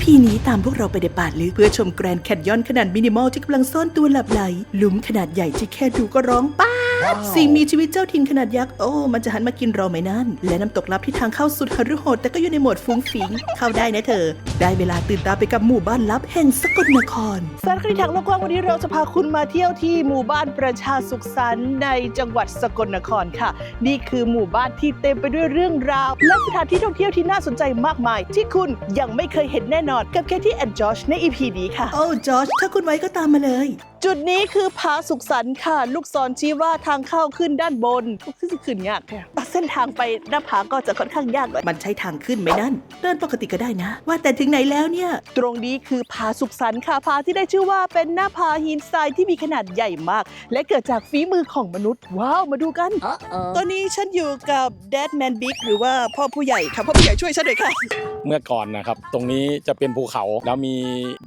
EP นี้ตามพวกเราไปในป่าลึกเพื่อชมแกรนด์แคนยอนขนาดมินิมอลที่กำลังซ่อนตัวหลับไหลหลุมขนาดใหญ่ที่แค่ดูก็ร้องป้า สิ่งมีชีวิตเจ้าถิ่นขนาดยักษ์ โอ้ มันจะหันมากินเราไหมนั่น และน้ำตกลับที่ทางเข้าสุดหฤโหดแต่ก็อยู่ในโหมดฟุ้งฟิง เข้าได้นะเธอ ได้เวลาตื่นตาไปกับหมู่บ้านลับแห่งสกลนครสารคดีทางโลกกว้างวันนี้เราจะพาคุณมาเที่ยวที่หมู่บ้านประชาสุขสันต์ในจังหวัดสกลนครค่ะ นี่คือหมู่บ้านที่เต็มไปด้วยเรื่องราว และสถานที่ท่องเที่ยวที่น่าสนใจมากมาย ที่คุณยังไม่เคยเห็นแน่นอนกับแคที่แอนจอชใน EP นี้ค่ะ โอ้จอร์จถ้าคุณไว้ก็ตามมาเลยจุดนี้คือผาสุขสันต์ค่ะ ลูกศรชี้ว่าทางเข้าขึ้นด้านบนขึ้นขึ้นยากแค่ เส้นทางไปหน้าผาก็จะค่อนข้างยากหน่อยมันใช้ทางขึ้นไหมนั่นเดินปกติก็ได้นะ ว่าแต่ถึงไหนแล้วเนี่ย ตรงนี้คือผาสุขสันต์ค่ะผาที่ได้ชื่อว่าเป็นหน้าผาหินทรายที่มีขนาดใหญ่มาก และเกิดจากฝีมือของมนุษย์ ว้าวมาดูกัน ตอนนี้ฉันอยู่กับ Dad Man Big หรือว่าพ่อผู้ใหญ่ค่ะพ่อผู้ใหญ่ช่วยฉันหน่อยค่ะ เมื่อก่อนนะครับ ตรงนี้จะเป็นภูเขาแล้วมี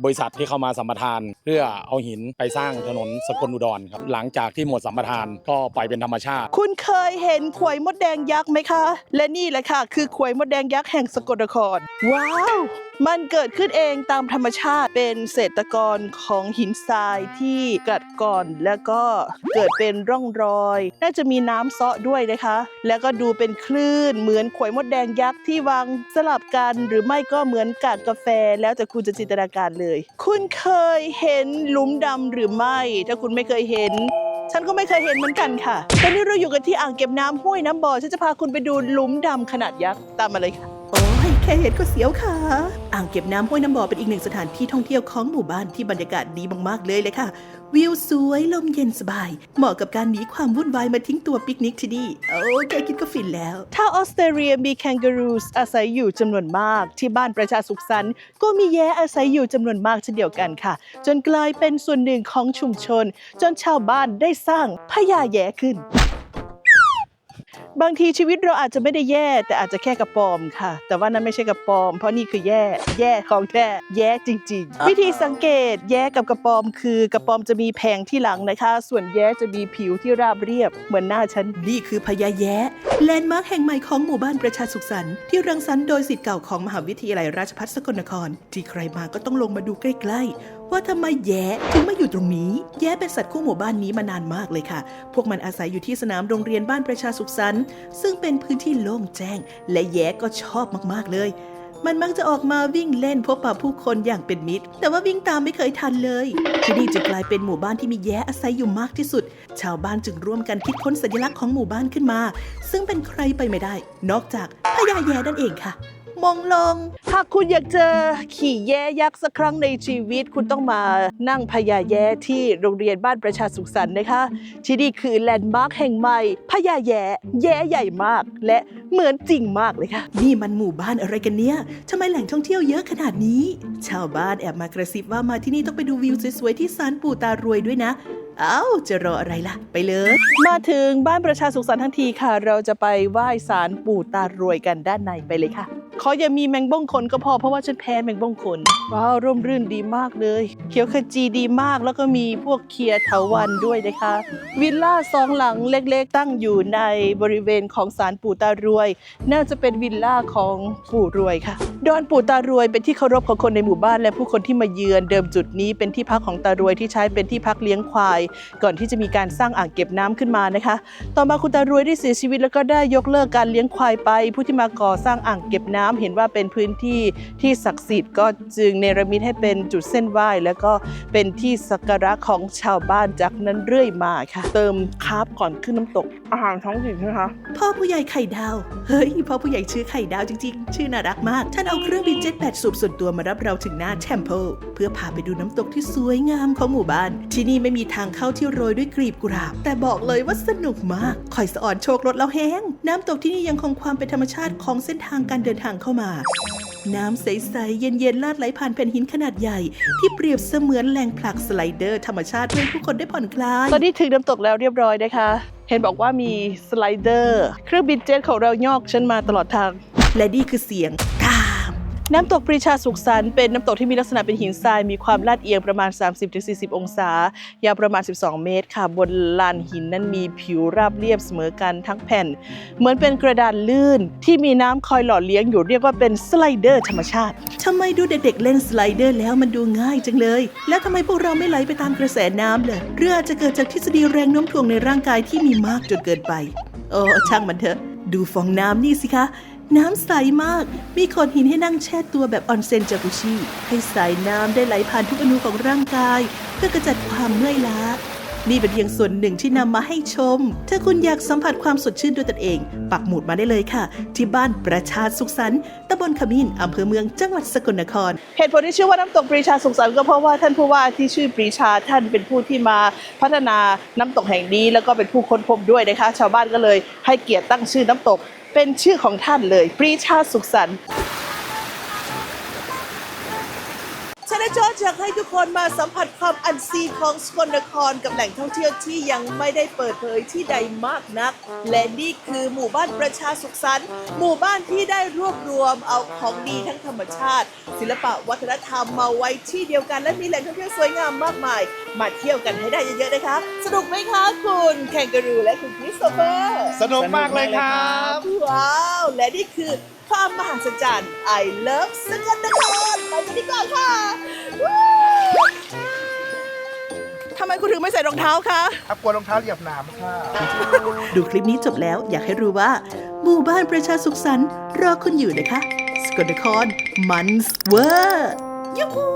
บริษัทที่เข้ามาสัมปทาน เพื่อเอาหินไปสร้างถนนสกลอุดรครับหลังจากที่หมดสัมปทานก็ปล่อยเป็นธรรมชาติ คุณเคยเห็นขวยมดแดงยักษ์ไหมคะ และนี่แหละค่ะ คือขวยมดแดงยักษ์แห่งสกลนคร ว้าว มันเกิดขึ้นเองตามธรรมชาติเป็นเศษตรกรของหินทรายที่กัดก่อนแล้วก็เกิดเป็นร่องรอย น่าจะมีน้ำเซาะด้วยนะคะ แล้วก็ดูเป็นคลื่นเหมือนขวยมดแดงยักษ์ที่วางสลับกันหรือไม่ก็เหมือนกากกาแฟ แล้วแต่คุณจะจินตนาการเลย คุณเคยเห็นหลุมดำหรือไม่ ถ้าคุณไม่เคยเห็น ฉันก็ไม่เคยเห็นเหมือนกันค่ะ ตอนนี้เราอยู่กันที่อ่างเก็บน้ำห้วยน้ำบ่อ ฉันจะพาคุณไปดูหลุมดำขนาดยักษ์ ตามมาเลยค่ะ โอ้ย แค่เห็นก็เสียวค่ะ อ่างเก็บน้ำห้วยน้ำบ่อเป็นอีกหนึ่งสถานที่ท่องเที่ยวของหมู่บ้านที่บรรยากาศดีมากๆเลยเลยค่ะ วิวสวยลมเย็นสบาย เหมาะกับการหนีความวุ่นวายมาทิ้งตัวปิกนิกที่นี่โอ้แค่คิดก็ฟินแล้ว ถ้าออสเตรเลียมีแคนการูสอาศัยอยู่จำนวนมาก ที่บ้านประชาสุขสันต์ก็มีแย้อาศัยอยู่จำนวนมากเช่นเดียวกันค่ะ จนกลายเป็นส่วนหนึ่งของชุมชน จนชาวบ้านได้สร้างพญาแย้ขึ้น บางทีชีวิตเราอาจจะไม่ได้แย่ แต่อาจจะแค่กระปอมค่ะ แต่ว่านั่นไม่ใช่กระปอม เพราะนี่คือแย่ แย่ของแท้แย่จริง ๆ วิธีสังเกตแย่กับกระปอมคือกระปอมจะมีแผงที่หลังนะคะ ส่วนแย่จะมีผิวที่ราบเรียบเหมือนหน้าฉันนี่คือพญาแย้ แลนด์มาร์คแห่งใหม่ของหมู่บ้านประชาสุขสันต์ที่รังสรรค์โดยสิทธิ์เก่าของมหาวิทยาลัยราชภัฏสกลนคร ที่ใครมาก็ต้องลงมาดูใกล้ ๆ ว่าทำไมแย้ถึงมาอยู่ตรงนี้ แย้เป็นสัตว์คู่หมู่บ้านนี้มานานมากเลยค่ะ พวกมันอาศัยอยู่ที่สนามโรงเรียนบ้านประชาสุขสันต์ซึ่งเป็นพื้นที่โล่งแจ้ง และแย้ก็ชอบมากๆเลย มันมักจะออกมาวิ่งเล่นพบปะผู้คนอย่างเป็นมิตร แต่ว่าวิ่งตามไม่เคยทันเลย ที่นี่จึงกลายเป็นหมู่บ้านที่มีแย้อาศัยอยู่มากที่สุด ชาวบ้านจึงร่วมกันคิดค้นสัญลักษณ์ของหมู่บ้านขึ้นมา ซึ่งเป็นใครไปไม่ได้ นอกจากพญาแย้นั่นเองค่ะ มองลง หากคุณอยากเจอขี่แย้ยักษ์สักครั้งในชีวิต คุณต้องมานั่งพญาแย้ที่โรงเรียนบ้านประชาสุขสันต์นะคะ ที่นี่คือแลนด์มาร์คแห่งใหม่พญาแย้แย้ใหญ่มาก และเหมือนจริงมากเลยค่ะ นี่มันหมู่บ้านอะไรกันเนี่ยทำไมแหล่งท่องเที่ยวเยอะขนาดนี้ ชาวบ้านแอบมากระซิบว่ามาที่นี่ต้องไปดูวิวสวยๆที่ศาลปู่ตารวยด้วยนะเอ้าจะรออะไรล่ะ ไปเลย มาถึงบ้านประชาสุขสันต์ทั้งทีค่ะ เราจะไปไหว้ศาลปู่ตารวยกันด้านในไปเลยค่ะ ขออย่ามีแมงบ้งขนก็พอเพราะว่าฉันแพ้แมงบ้งขนว้าวร่มรื่นดีมากเลย เขียวขจีดีมากแล้วก็มีพวกเคียร์เถาวันด้วยนะคะ วิลล่าสองหลังเล็กๆ ตั้งอยู่ในบริเวณของศาลปู่ตารวย น่าจะเป็นวิลล่าของปู่รวยค่ะ ดอนปู่ตารวยเป็นที่เคารพของคนในหมู่บ้าน และผู้คนที่มาเยือนเดิมจุดนี้เป็นที่พักของตารวยที่ใช้เป็นที่พักเลี้ยงควาย ก่อนที่จะมีการสร้างอ่างเก็บน้ำขึ้นมานะคะ ต่อมาคุณตารวยได้เสียชีวิตแล้วก็ได้ยกเลิกการเลี้ยงควายไป ผู้ที่มาก่อสร้างอ่างเก็บน้ำเห็นว่าเป็นพื้นที่ที่ศักดิ์สิทธิ์ก็จึงเนรมิตให้เป็นจุดเส้นไหว้ แล้วก็เป็นที่สักการะของชาวบ้านจากนั้นเรื่อยมาค่ะ เติมคาร์บก่อนขึ้นน้ำตก อาหารท้องถิ่นใช่ไหมคะพ่อผู้ใหญ่ไข่ดาวเฮ้ยพ่อผู้ใหญ่ชื่อไข่ดาวจริงๆ ชื่อน่ารักมากท่านเอาเครื่องบินเจ็ตแปดสูบส่วนตัวมารับเราถึงหน้าเทมเพลเพื่อพาไปดูน้ำตกที่สวยงามของหมู่บ้าน ที่นี่ไม่มีทางเข้าที่โรยด้วยกลีบกุหลาบ แต่บอกเลยว่าสนุกมากคอยสะอ่อนโชครถแล้วแห้งน้ำตกที่นี่ยังคงความเป็นธรรมชาติของเส้นทางการเดินทางเข้ามา น้ำใส ๆ เย็น ๆ ลาดไหลผ่านแผ่นหินขนาดใหญ่ ที่เปรียบเสมือนแหล่งผลักสไลเดอร์ธรรมชาติเพื่อให้ผู้คนได้ผ่อนคลาย ตอนนี้ถึงน้ำตกแล้วเรียบร้อยนะคะ เห็นบอกว่ามีสไลเดอร์ เครื่องบินเจ็ตของเรายอกฉันมาตลอดทาง และนี่คือเสียงกาม น้ำตกปรีชาสุขสันต์เป็นน้ำตกที่มีลักษณะเป็นหินทรายมีความลาดเอียงประมาณ 30-40 องศา ยาวประมาณ 12 เมตรค่ะ บนลานหินนั้นมีผิวราบเรียบเสมอกันทั้งแผ่น เหมือนเป็นกระดานลื่นที่มีน้ำคอยหล่อเลี้ยงอยู่เรียกว่าเป็นสไลเดอร์ธรรมชาติทำไมดูเด็กๆเล่นสไลเดอร์แล้วมันดูง่ายจังเลย แล้วทำไมพวกเราไม่ไหลไปตามกระแสน้ำเลยเรืออาจจะเกิดจากทฤษฎีแรงโน้มถ่วงในร่างกายที่มีมากจนเกินไปโอ้ช่างมันเถอะ ดูฟองน้ำนี่สิคะ น้ำใสมาก มีโขดหินให้นั่งแช่ตัวแบบออนเซ็นจากุชิ ให้สายน้ำได้ไหลผ่านทุกอนูของร่างกาย เพื่อกระจัดความเมื่อยล้า นี่เป็นเพียงส่วนหนึ่งที่นำมาให้ชม ถ้าคุณอยากสัมผัสความสดชื่นด้วยตนเอง ปักหมุดมาได้เลยค่ะ ที่บ้านประชาสุขสันต์ตำบลขมิ้นอำเภอเมืองจังหวัดสกลนคร เหตุผลที่ชื่อว่าน้ำตกปรีชาสุขสันต์ก็เพราะว่าท่านผู้ว่าที่ชื่อปรีชาท่านเป็นผู้ที่มาพัฒนาน้ำตกแห่งนี้ แล้วก็เป็นผู้ค้นพบด้วยนะคะ ชาวบ้านก็เลยให้เกียรติตั้งชื่อน้ำตก เป็นชื่อของท่านเลย ปรีชาสุขสันต์ชนะ จอร์จอยากให้ทุกคนมาสัมผัสความอันซีนของสกลนครกับแหล่งท่องเที่ยวที่ยังไม่ได้เปิดเผยที่ใดมากนัก และนี่คือหมู่บ้านประชาสุขสันต์หมู่บ้านที่ได้รวบรวมเอาของดีทั้งธรรมชาติ ศิลปะวัฒนธรรมมาไว้ที่เดียวกัน และมีแหล่งท่องเที่ยวสวยงามมากมาย มาเที่ยวกันให้ได้เยอะๆนะคะ สนุกไหมคะคุณแคนการูและคุณคริสโตเฟอร์สนุกมากเลยครับว้าวและนี่คือความมหัศจรรย์ I love สกลนครไปกันดีกว่าค่ะ คุณถึงไม่ใส่รองเท้าคะครับกลัวรองเท้าเหยียบหนามค่ะ ดูคลิปนี้จบแล้วอยากให้รู้ว่า หมู่บ้านประชาสุขสันต์รอคุณอยู่นะคะ สกลนครมันส์เวอร์ยูฮู